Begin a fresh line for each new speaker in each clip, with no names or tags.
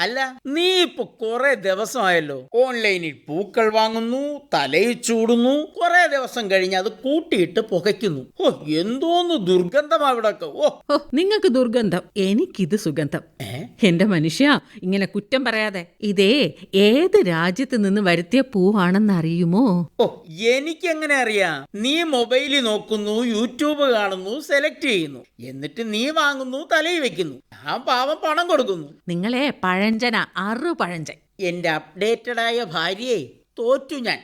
അല്ല നീ ഇപ്പൊ കുറെ ദിവസമായല്ലോ. ഓൺലൈനിൽ പൂക്കൾ വാങ്ങുന്നു തലയിൽ ചൂടുന്നു. കുറെ ദിവസം കഴിഞ്ഞ് അത് കൂട്ടിയിട്ട് പുകയ്ക്കുന്നു. ഓ എന്തോന്ന് ദുർഗന്ധം അവിടെ ഓ.
ഓ നിങ്ങൾക്ക് ദുർഗന്ധം എനിക്കിത് സുഗന്ധം? എന്റെ മനുഷ്യ ഇങ്ങനെ കുറ്റം പറയാതെ ഇതേ ഏത് രാജ്യത്ത് നിന്ന് വരുത്തിയ പൂവാണെന്ന് അറിയുമോ?
ഓ എനിക്ക് എങ്ങനെ അറിയാം? നീ മൊബൈലിൽ നോക്കുന്നു യൂട്യൂബ് കാണുന്നു സെലക്ട് ചെയ്യുന്നു. എന്നിട്ട് നീ വാങ്ങുന്നു തലയിൽ വെക്കുന്നു. ഞാൻ പാവം പണം കൊടുക്കുന്നു.
നിങ്ങളെ പഴഞ്ചന അറു പഴഞ്ചൻ.
എന്റെ അപ്ഡേറ്റഡ് ആയ ഭാര്യയെ തോറ്റു ഞാൻ.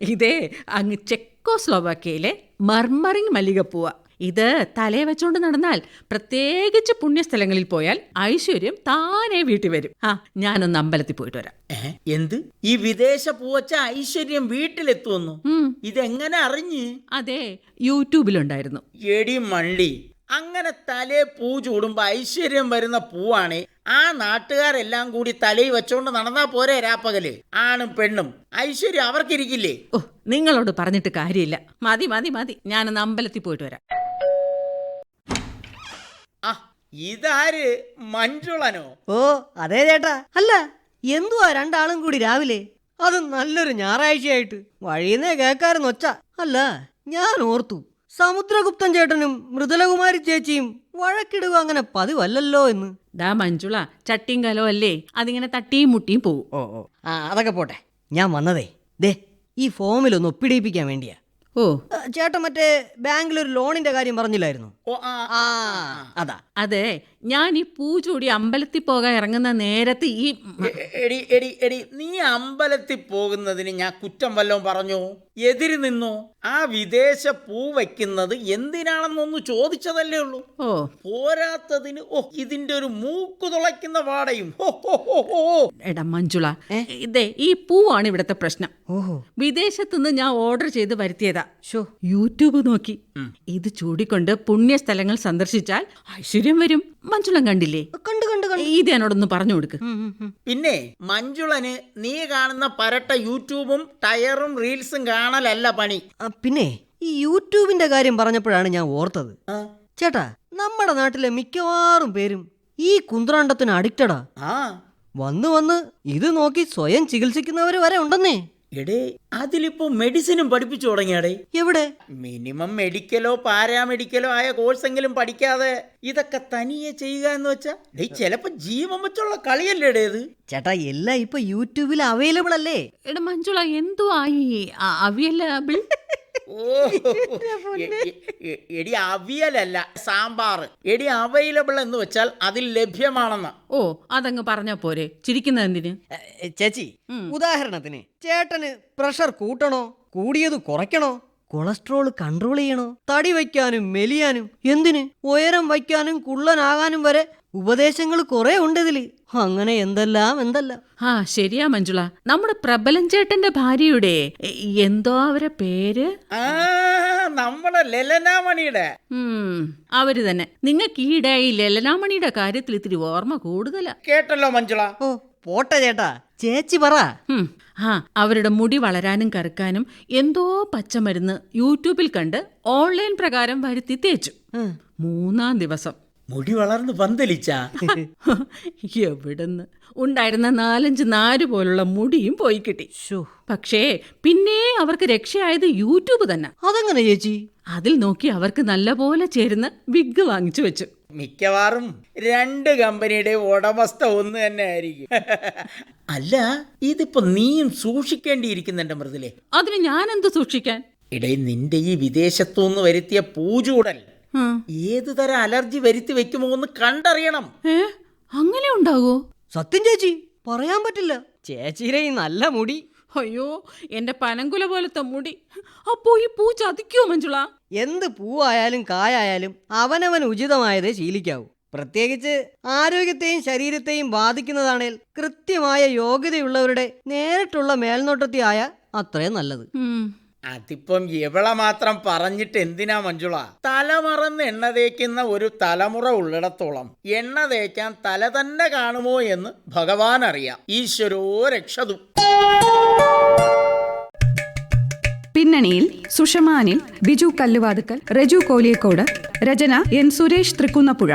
ഇതേ അങ്ങ് ചെക്കോ ചെക്കോസ്ലോവാക്യയിലെ മർമറിങ് മല്ലികപ്പൂവ. ഇത് തലയെ വെച്ചോണ്ട് നടന്നാൽ പ്രത്യേകിച്ച് പുണ്യസ്ഥലങ്ങളിൽ പോയാൽ ഐശ്വര്യം താനെ വീട്ടിൽ വരും. ആ ഞാനൊന്ന് അമ്പലത്തിൽ പോയിട്ട് വരാം.
എന്ത്? ഈ വിദേശ പൂവച്ച ഐശ്വര്യം
വീട്ടിലെത്തുന്നു
ഇതെങ്ങനെ അറിഞ്ഞ്?
അതെ യൂട്യൂബിലുണ്ടായിരുന്നു.
എടി മള്ളി അങ്ങനെ തലേ പൂ ചൂടുമ്പോൾ ഐശ്വര്യം വരുന്ന പൂവാണ്. ആ നാട്ടുകാരെല്ലാം കൂടി തലയിൽ വെച്ചോണ്ട് നടന്നാ പോരെ രാപ്പകൽ. ആണും പെണ്ണും. ഐശ്വര്യം അവർക്കിരിക്കില്ലേ?
ഓ നിങ്ങളോട് പറഞ്ഞിട്ട് കാര്യമില്ല. മതി മതി മതി. ഞാൻ അമ്പലത്തിൽ പോയിട്ട് വരാം.
ആ ഇതാര്? മഞ്ജുളനോ?
ഓ അതെ ചേട്ടാ. അല്ല എന്തുവാ രണ്ടാളും കൂടി രാവിലെ? അത് നല്ലൊരു ഞായറാഴ്ചയായിട്ട്. വഴിയുന്നേ കേക്കാരെന്ന് ഒച്ച. അല്ല ഞാൻ ഓർത്തു. സമുദ്രഗുപ്തൻ ചേട്ടനും മൃദുലകുമാരി ചേച്ചിയും വഴക്കിടുക അങ്ങനെ പതിവല്ലല്ലോ എന്ന്.
ദാ മഞ്ജുള ചട്ടിയും കലോ അല്ലേ? അതിങ്ങനെ തട്ടിയും മുട്ടിയും പോവും.
ഓ ഓ. ആ അതൊക്കെ പോട്ടെ. ഞാൻ വന്നതേ. ദേ ഈ ഫോമിൽ ഒന്ന് ഒപ്പിടിയിപ്പിക്കാൻ വേണ്ടിയാ.
ഓ.
ചേട്ടൻ മറ്റേ ബാങ്കിൽ ഒരു ലോണിന്റെ കാര്യം പറഞ്ഞില്ലായിരുന്നു?
ഓ ആ.
ആ അതാ.
അതെ ഞാൻ ഈ പൂ ചൂടി അമ്പലത്തിൽ പോകാൻ ഇറങ്ങുന്ന നേരത്തെ ഈ
എടി എടി എടി നീ അമ്പലത്തിൽ പോകുന്നതിന് ഞാൻ കുറ്റം വല്ലതും പറഞ്ഞു? എതിര് നിന്നു. ആ വിദേശ പൂ വയ്ക്കുന്നത് എന്തിനാണെന്നൊന്ന് ചോദിച്ചതല്ലേ ഉള്ളൂ.
ഓ.
പോരാത്തതിന് ഓ ഇതിന്റെ ഒരു മൂക്ക് തുളയ്ക്കുന്ന വാടയും.
എടാ മഞ്ജുള ഇതേ ഈ പൂവാണ് ഇവിടുത്തെ പ്രശ്നം.
ഓഹോ.
വിദേശത്തു നിന്ന് ഞാൻ ഓർഡർ ചെയ്ത് വരുത്തിയതാ.
ഷോ
യൂട്യൂബ് നോക്കി. ഇത് ചൂടിക്കൊണ്ട് പുണ്യ സ്ഥലങ്ങൾ സന്ദർശിച്ചാൽ ഐശ്വര്യം വരും. മഞ്ജുളം കണ്ടില്ലേ?
കണ്ടു കണ്ടു കണ്ടു.
ഇത് എന്നോടൊന്ന് പറഞ്ഞു കൊടുക്ക്.
പിന്നെ മഞ്ജുളന് നീ കാണുന്ന പരട്ട യൂട്യൂബും ടയറും റീൽസും കാണലല്ല പണി.
പിന്നെ ഈ യൂട്യൂബിന്റെ കാര്യം പറഞ്ഞപ്പോഴാണ് ഞാൻ ഓർത്തത്. ചേട്ടാ നമ്മുടെ നാട്ടിലെ മിക്കവാറും പേരും ഈ കുന്ത്രാണ്ടത്തിന് അഡിക്റ്റഡാ.
ആ.
വന്ന് വന്ന് ഇത് നോക്കി സ്വയം ചികിത്സിക്കുന്നവര് വരെ ഉണ്ടെന്നേ.
എടേ അതിലിപ്പോ മെഡിസിനും പഠിപ്പിച്ചു തുടങ്ങിയാടേ.
എവിടെ?
മിനിമം മെഡിക്കലോ പാരാമെഡിക്കലോ ആയ കോഴ്സെങ്കിലും പഠിക്കാതെ ഇതൊക്കെ തനിയെ ചെയ്യുക എന്ന് വെച്ചാ ഡേ ചിലപ്പോ ജീവൻ വെച്ചുള്ള കളിയല്ലേ ഇത്?
ചേട്ടാ എല്ലാം ഇപ്പൊ യൂട്യൂബിൽ അവൈലബിൾ അല്ലേ?
എടാ മഞ്ജുള എന്തുവായി അവിയലബിൾ
ഓ. എടി അവിയലല്ല സാമ്പാർ എടി അവൈലബിൾ എന്ന് വെച്ചാൽ അതിൽ ലഭ്യമാണെന്ന്.
ഓ അതങ്ങ് പറഞ്ഞാ പോരെ. ചിരിക്കുന്ന എന്തിന്?
ചേച്ചി. ഉദാഹരണത്തിന് ചേട്ടന് പ്രഷർ കൂട്ടണോ? കൂടിയത് കുറയ്ക്കണോ? കൊളസ്ട്രോൾ കൺട്രോൾ ചെയ്യണോ? തടി വയ്ക്കാനും മെലിയാനും എന്തിന്? ഉയരം വയ്ക്കാനും കുള്ളനാകാനും വരെ ഉപദേശങ്ങൾ കുറെ ഉണ്ട് ഇതിൽ. അങ്ങനെ എന്തെല്ലാം എന്തെല്ലാം.
ആ ശരിയാ മഞ്ജുള. നമ്മുടെ പ്രബലൻ ചേട്ടന്റെ ഭാര്യയുടെ എന്തോ അവരെ പേര്?
ആ നമ്മുടെ ലലനാമണിയുടെ.
അവർ തന്നെ. നിങ്ങൾക്ക് ഈയിടെ ഈ ലലനാമണിയുടെ കാര്യത്തിൽ ഇത്തിരി ഓർമ്മ കൂടുതലാ.
കേട്ടല്ലോ മഞ്ജുള.
ഓ പോട്ടെ ചേട്ടാ. ചേച്ചി പറ.
ആ അവരുടെ മുടി വളരാനും കറുക്കാനും എന്തോ പച്ചമരുന്ന് യൂട്യൂബിൽ കണ്ട് ഓൺലൈൻ പ്രകാരം വരുത്തി തേച്ചു. മൂന്നാം ദിവസം.
മുടി വളർന്ന് പന്തലിച്ച?
എവിടുന്ന്? ഉണ്ടായിരുന്ന നാലഞ്ച് നാര് പോലുള്ള മുടിയും പോയി കിട്ടി. പക്ഷേ പിന്നെ അവർക്ക് രക്ഷയായത് യൂട്യൂബ് തന്നെ.
അതെങ്ങനെ ചേച്ചി?
അതിൽ നോക്കി അവർക്ക് നല്ലപോലെ ചേരുന്ന വിഗ് വാങ്ങിച്ചു വെച്ചു.
മിക്കവാറും രണ്ട് കമ്പനിയുടെ ഉടമസ്ഥ ഒന്ന് തന്നെ ആയിരിക്കും. അല്ല ഇതിപ്പോ നീയും സൂക്ഷിക്കേണ്ടിയിരിക്കുന്നുണ്ട് മൃദുലേ.
അതിന് ഞാൻ എന്ത് സൂക്ഷിക്കാൻ?
ഇടയിൽ നിന്റെ ഈ വിദേശത്തുനിന്ന് വരുത്തിയ പൂചൂടൽ
ആ,
ഏതു തരം അലർജി വരുത്തി വെക്കുമോ എന്ന് കണ്ടറിയണം.
അങ്ങനെ ഉണ്ടാകോ?
സത്യം ചേച്ചി പറയാൻ പറ്റില്ല. ചേച്ചിയുടെ ഈ നല്ല മുടി.
അയ്യോ എന്റെ പനങ്കുല പോലത്തെ മുടി. അപ്പോ ഈ പൂ ചതിക്കോ മഞ്ജുള?
എന്ത് പൂവായാലും കായായാലും അവനവൻ ഉചിതമായതേ ശീലിക്കാവൂ. പ്രത്യേകിച്ച് ആരോഗ്യത്തെയും ശരീരത്തെയും ബാധിക്കുന്നതാണേൽ കൃത്യമായ യോഗ്യതയുള്ളവരുടെ നേരിട്ടുള്ള മേൽനോട്ടത്തിയായ അത്രയും നല്ലത്.
അതിപ്പം ഇവളെ മാത്രം പറഞ്ഞിട്ട് എന്തിനാ മഞ്ജുള? തലമറന്ന് എണ്ണ തേക്കുന്ന ഒരു തലമുറ ഉള്ളിടത്തോളം എണ്ണ തേക്കാൻ തല തന്നെ കാണുമോ എന്ന് ഭഗവാൻ അറിയാം. ഈശ്വരോ രക്ഷതു
പിന്നണിയിൽ സുഷമാനിൽ ബിജു കല്ലുവാതുക്കൽ റജു കോലിയക്കോട് രചന എൻ സുരേഷ് തൃക്കുന്നപ്പുഴ